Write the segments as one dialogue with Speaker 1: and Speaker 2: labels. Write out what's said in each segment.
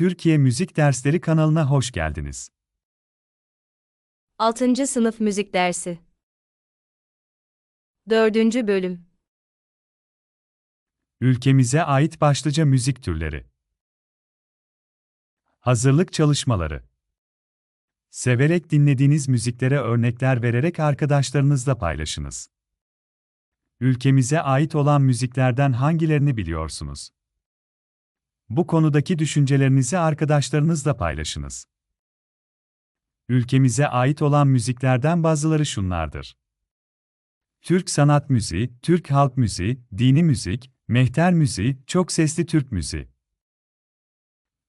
Speaker 1: Türkiye Müzik Dersleri kanalına hoş geldiniz.
Speaker 2: 6. Sınıf Müzik Dersi 4. Bölüm
Speaker 1: Ülkemize ait başlıca müzik türleri. Hazırlık çalışmaları. Severek dinlediğiniz müziklere örnekler vererek arkadaşlarınızla paylaşınız. Ülkemize ait olan müziklerden hangilerini biliyorsunuz? Bu konudaki düşüncelerinizi arkadaşlarınızla paylaşınız. Ülkemize ait olan müziklerden bazıları şunlardır. Türk sanat müziği, Türk halk müziği, dini müzik, mehter müziği, çok sesli Türk müziği.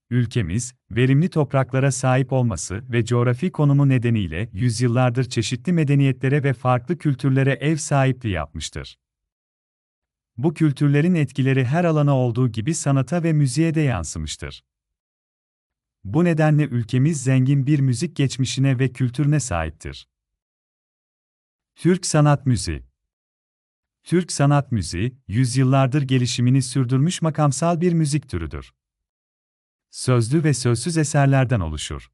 Speaker 1: Ülkemiz, verimli topraklara sahip olması ve coğrafi konumu nedeniyle yüzyıllardır çeşitli medeniyetlere ve farklı kültürlere ev sahipliği yapmıştır. Bu kültürlerin etkileri her alana olduğu gibi sanata ve müziğe de yansımıştır. Bu nedenle ülkemiz zengin bir müzik geçmişine ve kültürüne sahiptir. Türk sanat müziği Türk sanat müziği, yüzyıllardır gelişimini sürdürmüş makamsal bir müzik türüdür. Sözlü ve sözsüz eserlerden oluşur.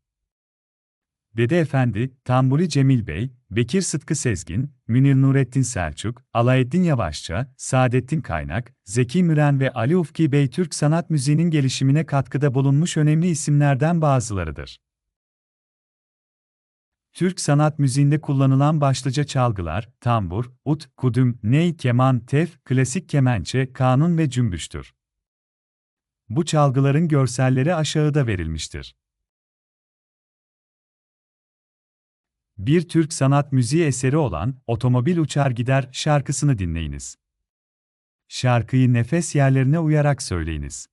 Speaker 1: Dede Efendi, Tamburi Cemil Bey, Bekir Sıtkı Sezgin, Münir Nurettin Selçuk, Alaeddin Yavaşça, Saadettin Kaynak, Zeki Müren ve Ali Ufki Bey Türk sanat müziğinin gelişimine katkıda bulunmuş önemli isimlerden bazılarıdır. Türk sanat müziğinde kullanılan başlıca çalgılar, tambur, ut, kudüm, ney, keman, tef, klasik kemençe, kanun ve cümbüştür. Bu çalgıların görselleri aşağıda verilmiştir. Bir Türk sanat müziği eseri olan Otomobil Uçar Gider şarkısını dinleyiniz. Şarkıyı nefes yerlerine uyarak söyleyiniz.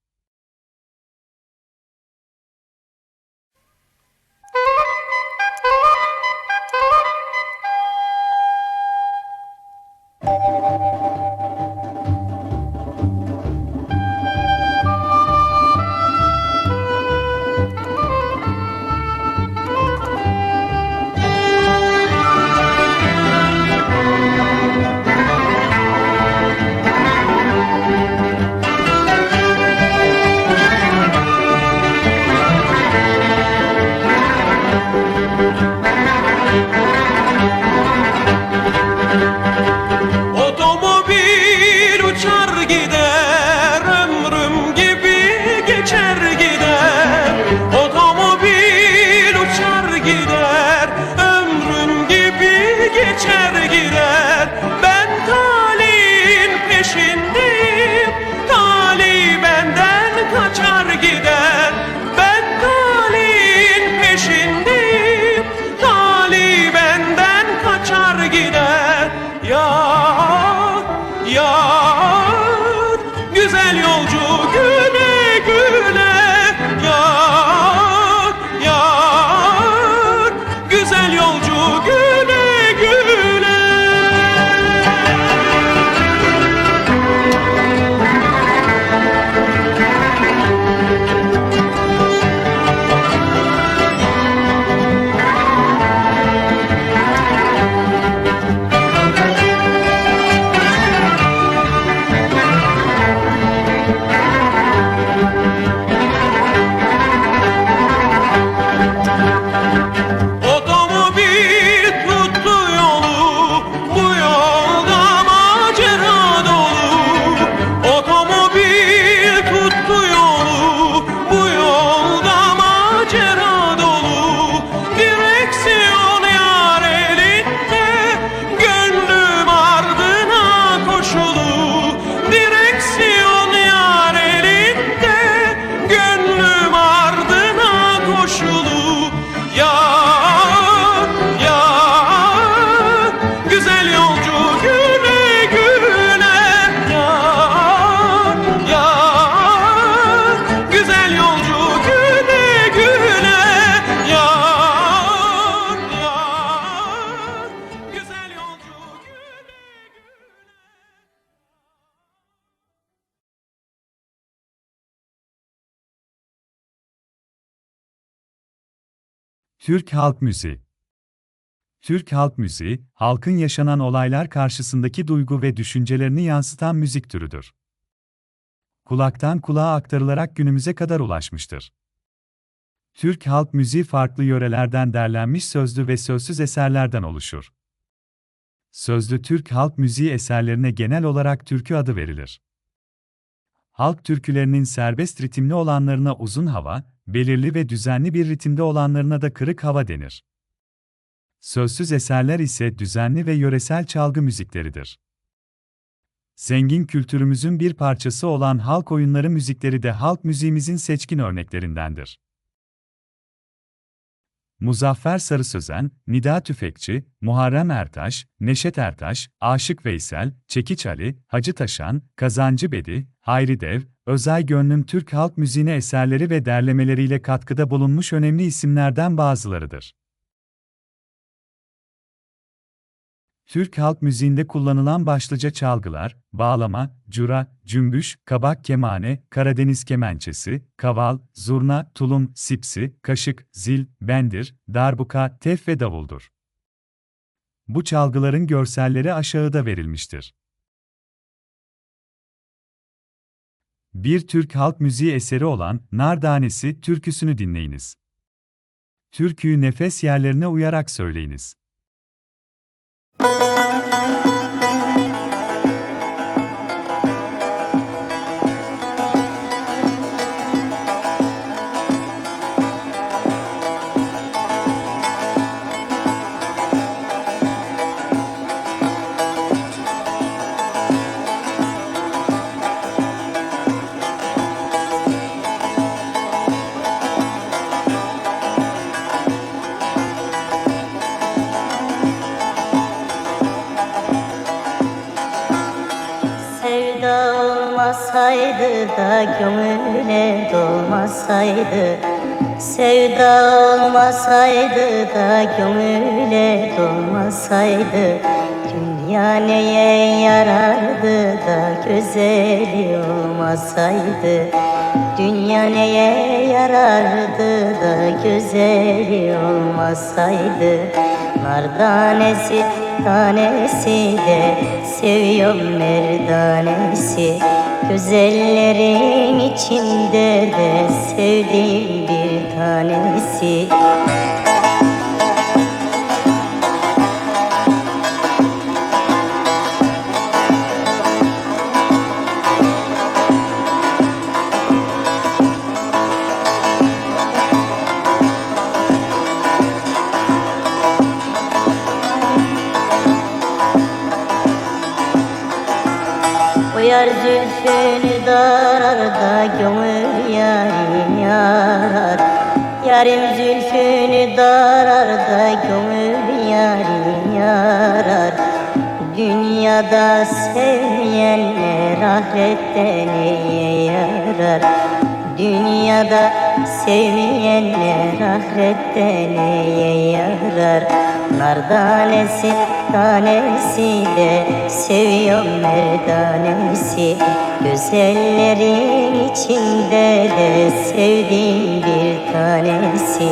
Speaker 1: Türk halk müziği Türk halk müziği, halkın yaşanan olaylar karşısındaki duygu ve düşüncelerini yansıtan müzik türüdür. Kulaktan kulağa aktarılarak günümüze kadar ulaşmıştır. Türk halk müziği farklı yörelerden derlenmiş sözlü ve sözsüz eserlerden oluşur. Sözlü Türk halk müziği eserlerine genel olarak türkü adı verilir. Halk türkülerinin serbest ritimli olanlarına uzun hava, belirli ve düzenli bir ritimde olanlarına da kırık hava denir. Sözsüz eserler ise düzenli ve yöresel çalgı müzikleridir. Zengin kültürümüzün bir parçası olan halk oyunları müzikleri de halk müziğimizin seçkin örneklerindendir. Muzaffer Sarı Sözen, Nida Tüfekçi, Muharrem Ertaş, Neşet Ertaş, Aşık Veysel, Çekiç Ali, Hacı Taşan, Kazancı Bedi, Hayri Dev, Özay Gönlüm Türk halk müziğine eserleri ve derlemeleriyle katkıda bulunmuş önemli isimlerden bazılarıdır. Türk halk müziğinde kullanılan başlıca çalgılar, bağlama, cura, cümbüş, kabak kemane, Karadeniz kemençesi, kaval, zurna, tulum, sipsi, kaşık, zil, bendir, darbuka, tef ve davuldur. Bu çalgıların görselleri aşağıda verilmiştir. Bir Türk halk müziği eseri olan Nardanesi türküsünü dinleyiniz. Türküyü nefes yerlerine uyarak söyleyiniz.
Speaker 3: Sevda gönüle dolmasaydı Sevda olmasaydı da gönüle dolmasaydı Dünya neye yarardı da güzeli olmasaydı Dünya neye yarardı da güzeli olmasaydı Nar tanesi tanesi de seviyorum merdanesi Güzellerin içinde de sevdiğim bir tanesi. Uyar zülfünü darar da gönül yarim yarar Yarim zülfünü darar da gönül yarim yarar Dünyada sevmeyenler ahirette neye yarar Dünyada sevmeyenler ahirette neye yarar? Nar tanesi tanesi de seviyorum merdanesi Güzellerin içinde de sevdiğim bir tanesi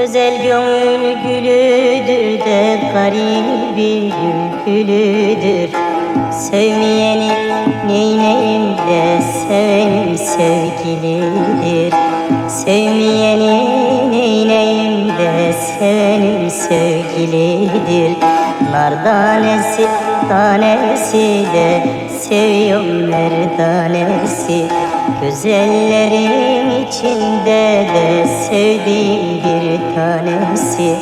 Speaker 3: Güzel gönül gülüdür de garibi bülbülüdür Sevmeyeni neyneyim de sevenim sevgilidir. Sevmeyeni neyneyim de sevenim sevgilidir. Nar tanesi tanesi de seviyorum merdanesi Güzellerin içinde de sevdiğim bir tanesi.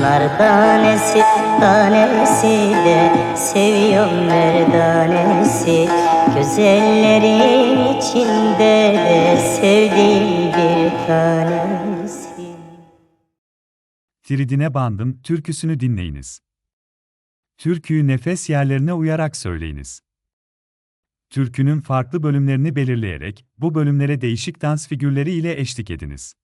Speaker 3: Nar tanesi tanesi de seviyorum merdanesi Güzellerin içinde de sevdiğim bir tanesi.
Speaker 1: Tridine bandım türküsünü dinleyiniz. Türküyü nefes yerlerine uyarak söyleyiniz. türkünün farklı bölümlerini belirleyerek bu bölümlere değişik dans figürleri ile eşlik ediniz.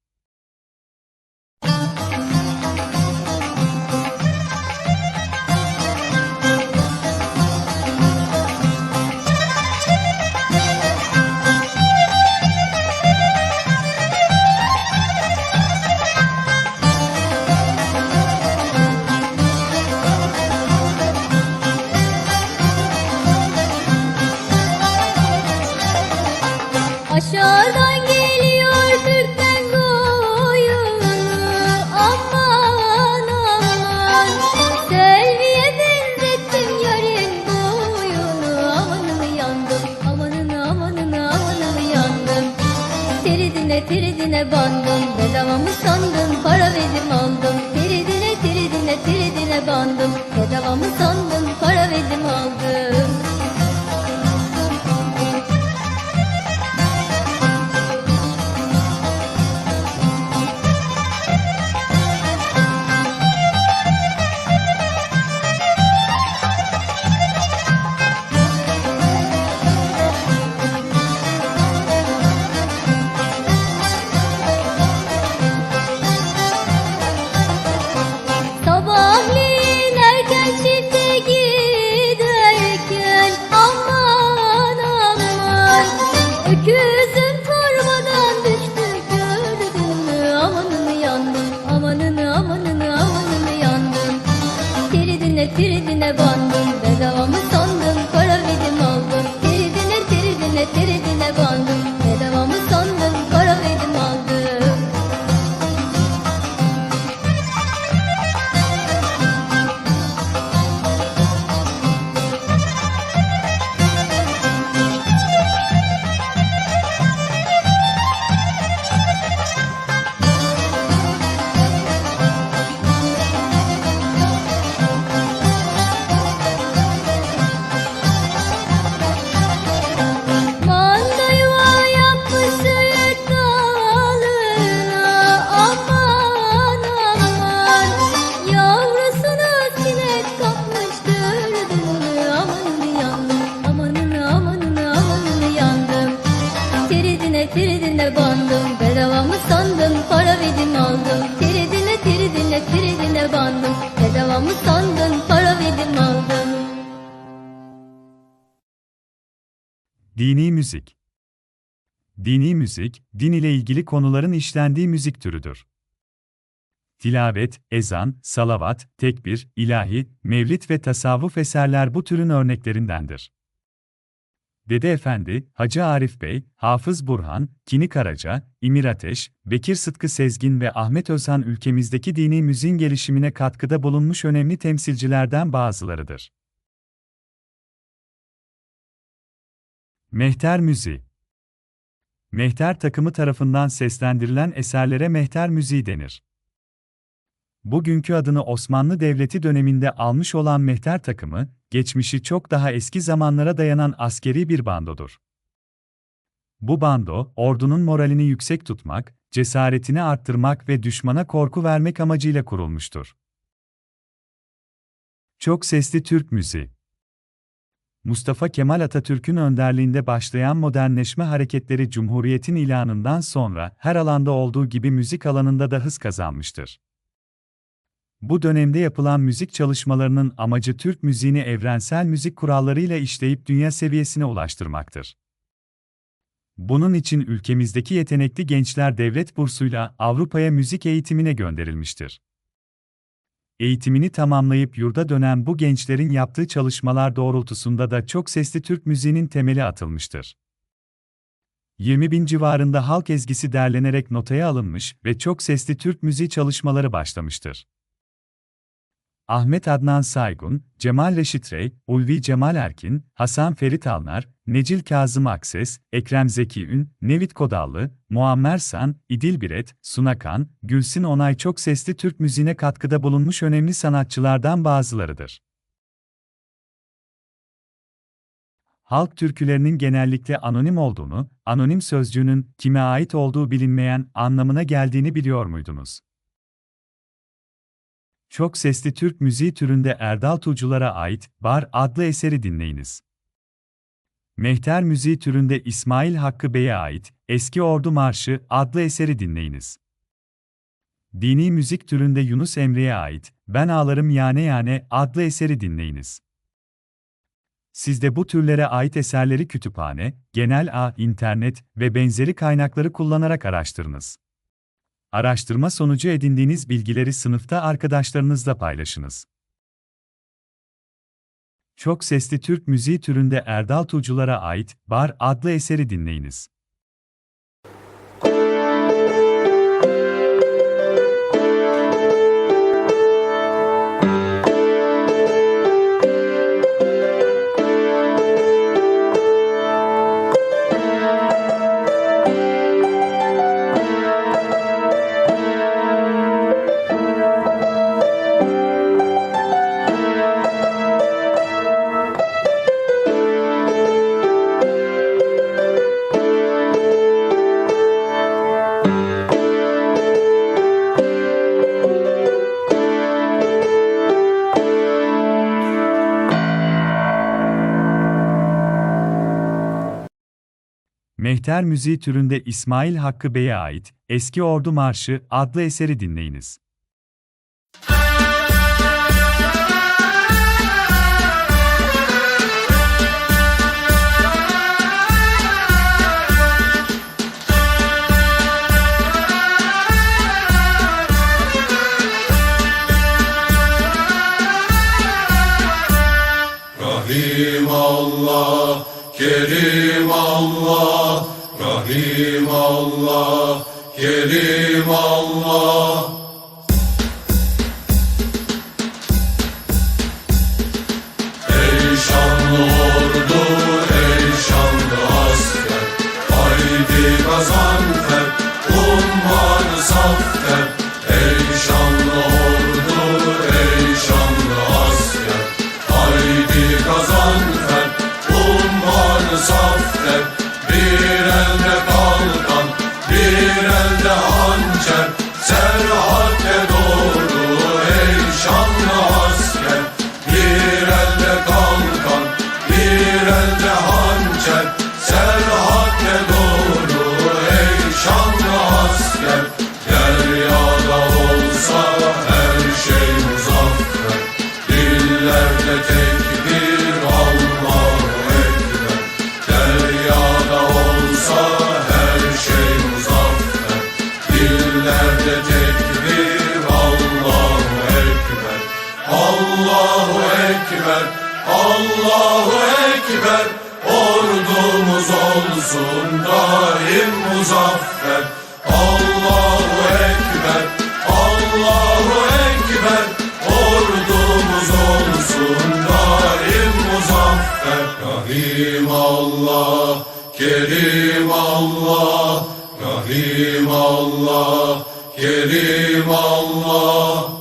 Speaker 4: Mı sandın para verdim aldım Teridine teridine bandım bedava
Speaker 1: Dini müzik. Dini müzik, din ile ilgili konuların işlendiği müzik türüdür. Tilavet, ezan, salavat, tekbir, ilahi, mevlit ve tasavvuf eserler bu türün örneklerindendir. Dede Efendi, Hacı Arif Bey, Hafız Burhan, Kini Karaca, İmir Ateş, Bekir Sıtkı Sezgin ve Ahmet Özhan ülkemizdeki dini müziğin gelişimine katkıda bulunmuş önemli temsilcilerden bazılarıdır. Mehter Müziği Mehter takımı tarafından seslendirilen eserlere mehter müziği denir. Bugünkü adını Osmanlı Devleti döneminde almış olan mehter takımı, geçmişi çok daha eski zamanlara dayanan askeri bir bandodur. Bu bando, ordunun moralini yüksek tutmak, cesaretini arttırmak ve düşmana korku vermek amacıyla kurulmuştur. Çok sesli Türk müziği Mustafa Kemal Atatürk'ün önderliğinde başlayan modernleşme hareketleri Cumhuriyet'in ilanından sonra her alanda olduğu gibi müzik alanında da hız kazanmıştır. Bu dönemde yapılan müzik çalışmalarının amacı Türk müziğini evrensel müzik kurallarıyla işleyip dünya seviyesine ulaştırmaktır. Bunun için ülkemizdeki yetenekli gençler devlet bursuyla Avrupa'ya müzik eğitimine gönderilmiştir. Eğitimini tamamlayıp yurda dönen bu gençlerin yaptığı çalışmalar doğrultusunda da çok sesli Türk müziğinin temeli atılmıştır. 20 bin civarında halk ezgisi derlenerek notaya alınmış ve çok sesli Türk müziği çalışmaları başlamıştır. Ahmet Adnan Saygun, Cemal Reşit Rey, Ulvi Cemal Erkin, Hasan Ferit Alnar, Necil Kazım Akses, Ekrem Zeki Ün, Nevit Kodallı, Muammer San, İdil Biret, Sunakan, Gülsin Onay çok sesli Türk müziğine katkıda bulunmuş önemli sanatçılardan bazılarıdır. Halk türkülerinin genellikle anonim olduğunu, anonim sözcüğünün kime ait olduğu bilinmeyen anlamına geldiğini biliyor muydunuz? Çok sesli Türk müziği türünde Erdal Tuğcular'a ait Bar adlı eseri dinleyiniz. Mehter müziği türünde İsmail Hakkı Bey'e ait Eski Ordu Marşı adlı eseri dinleyiniz. Dini müzik türünde Yunus Emre'ye ait Ben Ağlarım Yane Yane adlı eseri dinleyiniz. Siz de bu türlere ait eserleri kütüphane, genel ağ, internet ve benzeri kaynakları kullanarak araştırınız. Araştırma sonucu edindiğiniz bilgileri sınıfta arkadaşlarınızla paylaşınız. Çok sesli Türk müziği türünde Erdal Tuğcular'a ait Bar adlı eseri dinleyiniz. Mehter müziği türünde İsmail Hakkı Bey'e ait Eski Ordu Marşı adlı eseri dinleyiniz.
Speaker 5: Rahim Allah, Kerim Allah, Rahim Allah, Kerim Allah. Bir elde hançer, serhatte doğru ey şanlı asker. Muzaffer. Allahu Ekber, Allahu Ekber, ordumuz olsun daim muzaffer. Rahim Allah, Kerim Allah, Rahim Allah, Kerim Allah.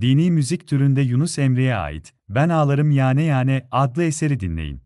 Speaker 1: Dini müzik türünde Yunus Emre'ye ait Ben Ağlarım Yane Yane adlı eseri dinleyin.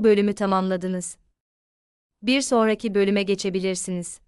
Speaker 2: Bu bölümü tamamladınız. Bir sonraki bölüme geçebilirsiniz.